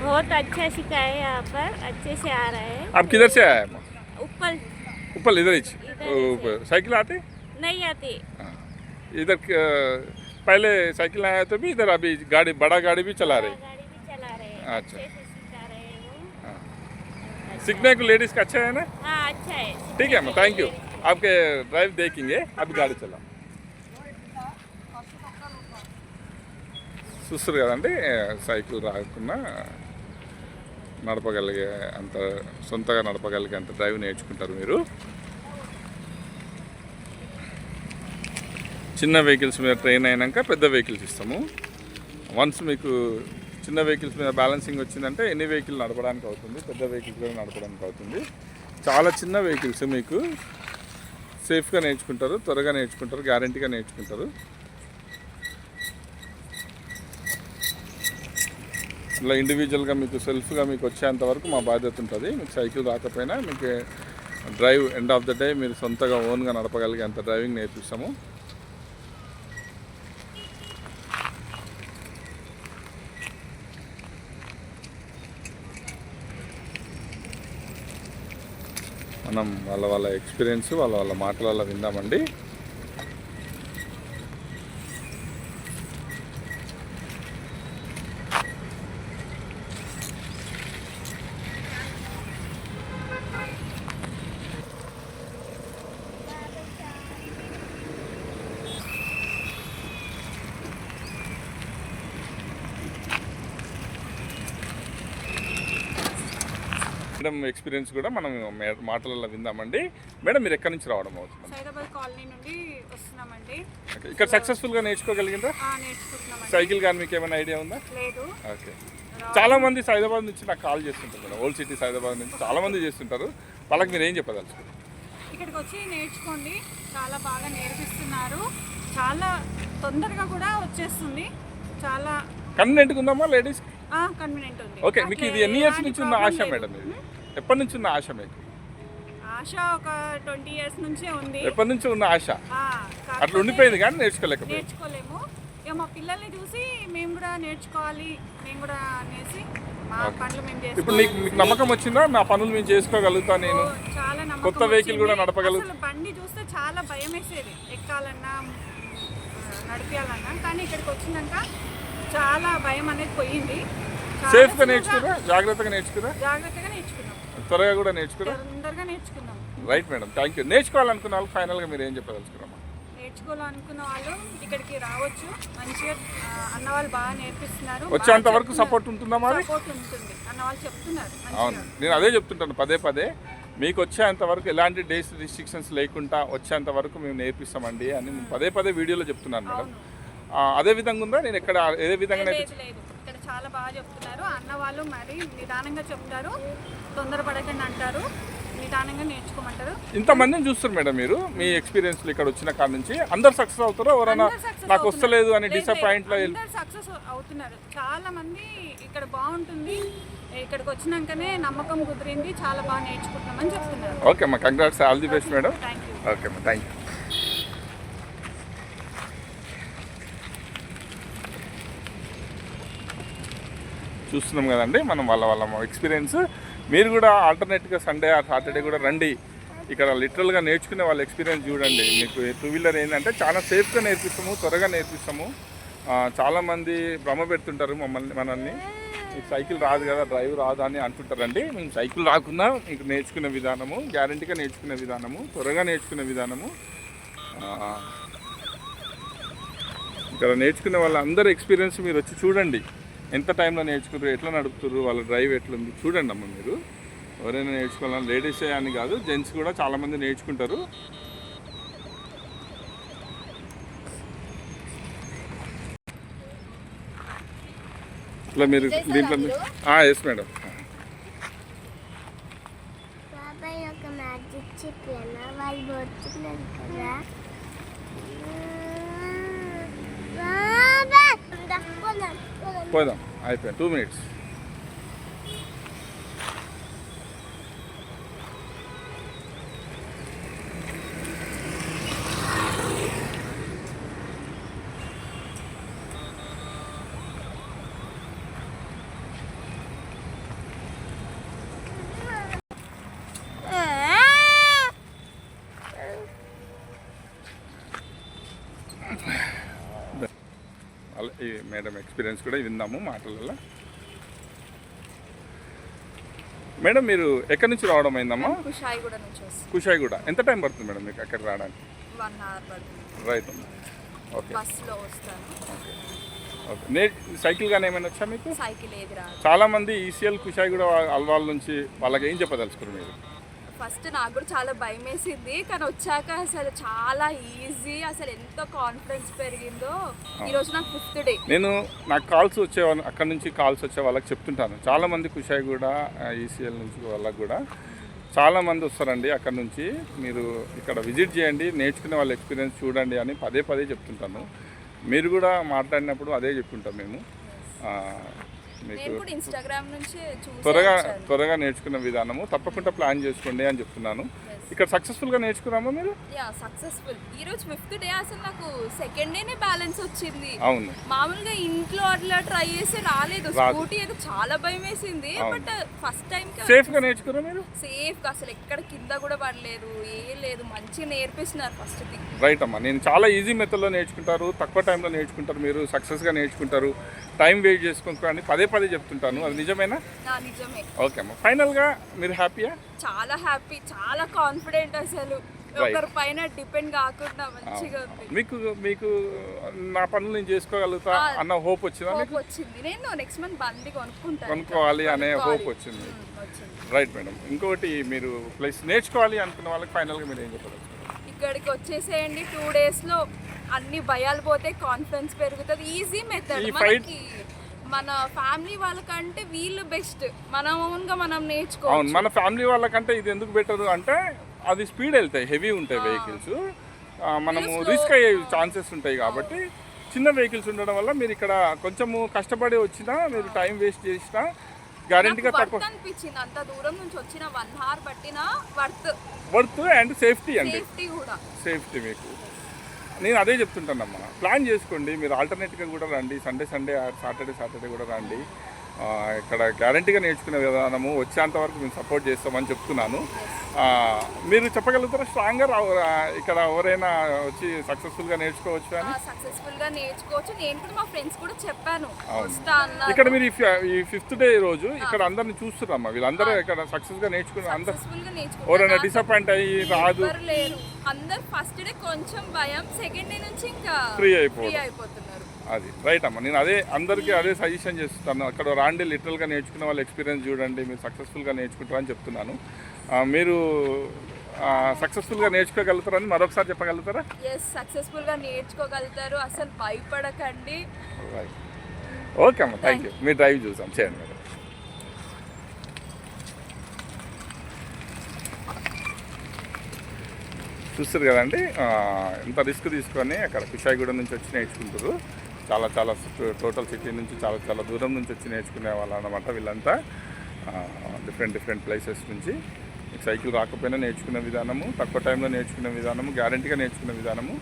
बहुत अच्छा सिखाया है यहाँ पर अच्छे से आ रहा है आप किधर से आए हैं ऊपर ऊपर इधर ही इधर ऊपर साइकिल आते नहीं आते हाँ। इधर क- पहले साइकिल आया तो भी इधर अभी गाड़ी बड़ा गाड़ी भी चला रहे गाड़ी भी चला रहे हैं अच्छा। अच्छे से सिखा रहे हैं वो हाँ। सीखने को लेडीज का अच्छा है ना हाँ अच्छा है ठीक है थैंक यू आपके ड्राइव देखेंगे अभी गाड़ी चला చూస్తారు కదండి సైకిల్ రాకుండా నడపగలిగే అంత సొంతగా నడపగలిగే అంత డ్రైవ్ నేర్చుకుంటారు మీరు. చిన్న వెహికల్స్ మీద ట్రైన్ అయినాక పెద్ద వెహికల్స్ ఇస్తాము. వన్స్ మీకు చిన్న వెహికల్స్ మీద బ్యాలెన్సింగ్ వచ్చిందంటే ఎన్ని వెహికల్ నడపడానికి అవుతుంది పెద్ద వెహికల్స్ కూడా నడపడానికి అవుతుంది. చాలా చిన్న వెహికల్స్ మీకు సేఫ్గా నేర్చుకుంటారు త్వరగా నేర్చుకుంటారు గ్యారంటీగా నేర్చుకుంటారు. ఇలా ఇండివిజువల్గా మీకు సెల్ఫ్గా మీకు వచ్చేంత వరకు మా బాధ్యత ఉంటుంది. మీకు సైకిల్ రాకపోయినా మీకు drive end of the day మీరు సొంతగా ఓన్గా నడపగలిగే అంత డ్రైవింగ్ నేర్పిస్తాము. మనం వాళ్ళ వాళ్ళ ఎక్స్పీరియన్స్ వాళ్ళ వాళ్ళ మాటలలో విందామండి. మేడం ఎక్స్పీరియన్స్ కూడా మనం మాటలలో విందామండి. మేడం మీరు ఎక్కడి నుంచి రావడం అవుతుంది సైదాబాద్ కాలనీ నుండి వస్తున్నామండి. ఇక్కడ సక్సెస్ఫుల్గా నేర్చుకోగలిగిందా? సైకిల్ కానీ మీకు ఏమైనా ఐడియా ఉందా? లేదు. ఓకే. చాలా మంది సైదాబాద్ నుంచి నాకు కాల్ చేస్తుంటారు మేడం. ఓల్డ్ సిటీ సైదాబాద్ నుంచి చాలా మంది చేస్తుంటారు. వాళ్ళకి మీరు ఏం చెప్పదలుచుకోండి ఇక్కడికి వచ్చి నేర్చుకోండి. చాలా బాగా నేర్పిస్తున్నారు. చాలా తొందరగా కూడా వచ్చేస్తుంది. చాలా కన్వీనెంట్గా ఉందమ్మా లేడీస్ కన్వీనియంట్ ఉంది. ఓకే మీకు ఇది ఎన్ని ఇయర్స్ నుంచి ఉన్న ఆశ మేడం ఇది? ఎప్పటి నుంచి ఉన్న ఆశ మీకు? ఆశ ఒక ట్వంటీ ఇయర్స్ నుంచే ఉంది. ఎప్పటి నుంచి ఉన్న ఆశ? అట్లా ఉండిపోయింది కానీ నేర్చుకోలేకపోయింది. నేర్చుకోలేము. ఇక మా పిల్లల్ని చూసి మేము కూడా నేర్చుకోవాలి మేము కూడా అనేసి మా పనులు మేము ఇప్పుడు నీకు మీకు నమ్మకం వచ్చిందా? నా పనులు మేము చేసుకోగలుగుతా నేను? కొత్త వెహికల్ కూడా వచ్చింది. నడపగలుగు- అసలు బండి చూస్తే చాలా భయం వేసేది ఎక్కాలన్నా నడిపించాలన్నా కానీ ఇక్కడికి వచ్చినాక చాలా భయం అనేది పోయింది. సేఫ్గా నేర్చుకురా జాగ్రత్తగా నేర్చుకురా జాగ్రత్తగా నేర్చుకున్నాం. త్వరగా కూడా నేర్చుకురా తొందరగా నేర్చుకున్నాం. రైట్ మేడం థ్యాంక్ యూ నేర్చుకోవాలనుకున్న వాళ్ళు ఫైనల్గా మీరు ఏం చెప్పదలుచుకున్నామా నేర్చుకోవాలనుకున్న వాళ్ళు ఇక్కడికి రావచ్చు. మంచిగా అన్న వాళ్ళు బాగా నేర్పిస్తున్నారు. వచ్చేంత వరకు సపోర్ట్ ఉంటుందా మరి? సపోర్ట్ ఉంటుంది. అన్న వాళ్ళు చెప్తున్నారు. అవును. నేను అదే చెప్తుంటాను పదే పదే. మీకు వచ్చేంత వరకు ఎలాంటి డేస్ రిస్ట్రిక్షన్స్ లేకుండా వచ్చేంత వరకు మేము నేర్పిస్తామండి అని పదే పదే వీడియోలో చెప్తున్నాను మేడం అదే విధంగా ఉందా? నేను ఎక్కడ ఏ విధంగా ఇక్కడ చాలా బాగా చెప్తున్నారు. అన్న వాళ్ళు మరి నిదానంగా చెప్తారు. తొందరపడకండి అంటారు. నిదానంగా నేర్చుకోమంటారు. ఇంతమందిని చూస్తారు మేడం మీరు. మీ ఎక్స్పీరియన్స్ ఇక్కడ వచ్చిన కాడ నుంచి. అందరు సక్సెస్ అవుతారో? ఎవరైనా నాకు. వస్తలేదు అని అందరు సక్సెస్ అవుతున్నారు. చాలా మంది ఇక్కడ బాగుంటుంది. ఇక్కడికి వచ్చినాకనే నమ్మకం కుదిరింది. చాలా బాగా నేర్చుకుంటున్నామని చెప్తున్నారు. ఓకే అమ్మా. Congrats all the best madam thank you okay అమ్మా థ్యాంక్ యూ చూస్తున్నాం కదండి. మనం వాళ్ళ వాళ్ళ ఎక్స్పీరియన్స్ మీరు కూడా ఆల్టర్నేట్గా సండే ఆర్ సాటర్డే కూడా రండి. ఇక్కడ లిటరల్గా నేర్చుకునే వాళ్ళ ఎక్స్పీరియన్స్ చూడండి. మీకు టూ వీలర్ ఏంటంటే చాలా సేఫ్గా నేర్పిస్తాము త్వరగా నేర్పిస్తాము. చాలామంది భ్రమ పెడుతుంటారు మమ్మల్ని మనల్ని. మీకు సైకిల్ రాదు కదా డ్రైవ్ రాదు అని అంటుంటారండి. మేము సైకిల్ రాకుండా మీకు నేర్చుకునే విధానము గ్యారంటీగా నేర్చుకునే విధానము త్వరగా నేర్చుకునే విధానము. ఇక్కడ నేర్చుకునే వాళ్ళందరి ఎక్స్పీరియన్స్ మీరు వచ్చి చూడండి. ఎంత టైంలో నేర్చుకున్నారు ఎట్లా నడుపుతారు వాళ్ళ డ్రైవ్ ఎట్లుంది చూడండి అమ్మ మీరు. ఎవరైనా నేర్చుకోవాలని లేడీసే అని కాదు జెంట్స్ కూడా చాలామంది నేర్చుకుంటారు. ఇట్లా మీరు దీంట్లో ఎస్ మేడం బాబాయ్ ఒక మ్యాజిక్ చెప్పాను వాళ్ళు పోతున్నారు కదా బాబాయ్ పోదాం, పోదాం. పోదాం అయిపోయింది టూ మినిట్స్ మేడం ఎక్స్పీరియన్స్ కూడా విందాము మాటలలో మేడం మీరు ఎక్కడి నుంచి రావడం అయిందమ్మా? కుషాయిగూడ నుంచి కుషాయిగూడ. ఎంత టైం పడుతుంది మేడం మీకు అక్కడ రావడానికి? వన్ అవర్ పడుతుంది. రైట్ అమ్మా ఓకే. బస్సులో వస్తాను. ఓకే. నే సైకిల్ కానీ ఏమైనా వచ్చా మీకు? సైకిల్ ఏది రాదు. చాలామంది ఈసీఎల్ కుషాయిగూడ అల్వాల్ నుంచి వాళ్ళకి ఏం చెప్పదలుచుకున్నారు మీరు? ఫస్ట్ నాకు కూడా చాలా భయం వేసింది కానీ వచ్చాక అసలు చాలా ఈజీ అసలు ఎంతో కాన్ఫిడెన్స్ పెరిగిందో. ఈరోజు నాకు ఫిఫ్త్ డే నేను నాకు కాల్స్ వచ్చే అక్కడ నుంచి కాల్స్ వచ్చే వాళ్ళకి చెప్తుంటాను. చాలామంది కుషాయిగూడ ఈసీఎల్ నుంచి వాళ్ళకి కూడా. చాలామంది వస్తారండి అక్కడ నుంచి. మీరు ఇక్కడ విజిట్ చేయండి నేర్చుకునే వాళ్ళ ఎక్స్పీరియన్స్ చూడండి అని పదే పదే చెప్తుంటాను. మీరు కూడా మాట్లాడినప్పుడు అదే చెప్తుంటాం మేము. మీకు ఇన్స్టాగ్రామ్ నుంచి త్వరగా త్వరగా నేర్చుకునే విధానము తప్పకుండా ప్లాన్ చేసుకోండి అని చెప్తున్నాను. ఇక్కడ సక్సెస్ఫుల్గా నేర్చుకున్నామా మీరు? యా సక్సెస్ఫుల్ ఈ రోజు ఫిఫ్త్ డే అసలు నాకు సెకండ్ డేనే బ్యాలెన్స్ వచ్చింది. అవును. మామూలుగా ఇంట్లో అట్లా ట్రై చేసి రాలేదు. స్కూటీ అయితే చాలా భయం వేసింది. బట్ ఫస్ట్ టైం సేఫ్గా నేర్చుకున్నా మీరు? సేఫ్ అసలు ఎక్కడ కింద కూడా పడలేదు. ఏం లేదు. మంచిగా నేర్పిస్తున్నారు ఫస్ట్ థింగ్ రైట్ అమ్మా. నేను చాలా ఈజీ మెథడ్లో నేర్చుకుంటారు. తక్కువ టైంలో నేర్చుకుంటారు మీరు. సక్సెస్గా నేర్చుకుంటారు. టైం వేస్ట్ చేసుకోండి పదే పదే చెప్తుంటాను. అది నిజమేనా? నా నిజమే. ఓకే అమ్మా. ఫైనల్గా మీరు హ్యాపీయా చాలా హ్యాపీ చాలా కాన్ఫిడెంట్ అసలు. ఒకరి పైన డిపెండ్ కాకుండా మంచిగా ఉంది. మీకు మీకు నా పనులు నేను చేసుకోగలుగుతా అన్న హోప్ వచ్చిందా హోప్ వచ్చింది. నేను నెక్స్ట్ మంత్ బండి కొనుక్కుంటాను. కొనుక్కోవాలి అనే. హోప్ వచ్చింది. రైట్ మేడం ఇంకొకటి మీరు ప్లస్ నేర్చుకోవాలి అనుకున్న వాళ్ళకి ఫైనల్గా మీరు ఏం చెప్పారు? ఇక్కడికి వచ్చేసేయండి. టూ డేస్లో అన్ని భయాలు పోతే కాన్ఫిడెన్స్ పెరుగుతుంది. ఈజీ మెథడ్ మనకి మన ఫ్యామిలీ వాళ్ళకంటే వీళ్ళు బెస్ట్ మన ఓన్గా మనం అవును. నేర్చుకోవచ్చు. మన ఫ్యామిలీ వాళ్ళకంటే ఇది ఎందుకు బెటర్ అంటే అది స్పీడ్ వెళ్తాయి హెవీ ఉంటాయి వెహికల్స్ మనము రిస్క్ అయ్యే ఛాన్సెస్ ఉంటాయి కాబట్టి చిన్న వెహికల్స్ ఉండడం వల్ల మీరు ఇక్కడ కొంచెము కష్టపడి వచ్చినా మీరు టైం వేస్ట్ చేసినా గ్యారంటీగా తక్కువ వర్త్ అనిపించింది. అంత దూరం నుంచి వచ్చిన వన్ అవర్ పట్టిన వర్త్ వర్త్ అండ్. సేఫ్టీ అండి సేఫ్టీ మీకు. నేను అదే చెప్తుంటానమ్మా ప్లాన్ చేసుకోండి. మీరు ఆల్టర్నేట్గా కూడా రండి. సండే సండే సాటర్డే సాటర్డే కూడా రండి. ఇక్కడ గ్యారంటీగా నేర్చుకునే విధానము వచ్చేంత వరకు మేము సపోర్ట్ చేస్తామని చెప్తున్నాను. మీరు చెప్పగలుగుతారా? స్ట్రాంగర్ ఇక్కడ ఎవరైనా వచ్చి సక్సెస్ఫుల్గా నేర్చుకోవచ్చు అని? సక్సెస్ఫుల్గా నేర్చుకోవచ్చు. నేను కూడా మా ఫ్రెండ్స్ కూడా చెప్పాను. ఇక్కడ మీరు ఈ ఫిఫ్త్ డే రోజు ఇక్కడ అందరిని చూస్తున్నారమ్మా. వీళ్ళందరూ ఇక్కడ సక్సెస్గా నేర్చుకుని అందరు. ఎవరైనా డిసప్పాయింట్ అయ్యి రాదు. అందరు ఫస్ట్ డే కొంచెం భయం. సెకండ్ డే నుంచి ఇంకా ఫ్రీ అయిపోతున్నారు. అది. రైట్ అమ్మ. నేను అదే అందరికీ అదే సజెషన్ చేస్తాను. అక్కడ రాండి లిటరల్గా నేర్చుకున్న వాళ్ళ ఎక్స్పీరియన్స్ చూడండి. మీరు సక్సెస్ఫుల్గా నేర్చుకుంటారని చెప్తున్నాను. మీరు సక్సెస్ఫుల్గా నేర్చుకోగలుగుతారని మరొకసారి చెప్పగలుగుతారా? ఎస్ సక్సెస్ఫుల్గా నేర్చుకోగలుగుతారు. అసలు భయపడకండి. ఓకే అమ్మ. థ్యాంక్ యూ మీరు డ్రైవ్ చూసాం. చేయండి మీరు చూస్తారు కదండి ఎంత రిస్క్ తీసుకొని అక్కడ కుషాయిగూడ నుంచి వచ్చి నేర్చుకుంటారు. చాలా చాలా టోటల్ సిటీ నుంచి చాలా చాలా దూరం నుంచి వచ్చి నేర్చుకునే వాళ్ళు అనమాట వీళ్ళంతా. డిఫరెంట్ డిఫరెంట్ ప్లేసెస్ నుంచి. సైకిల్ రాకపోయినా నేర్చుకునే విధానము తక్కువ టైంలో నేర్చుకునే విధానము గ్యారంటీగా నేర్చుకునే విధానము.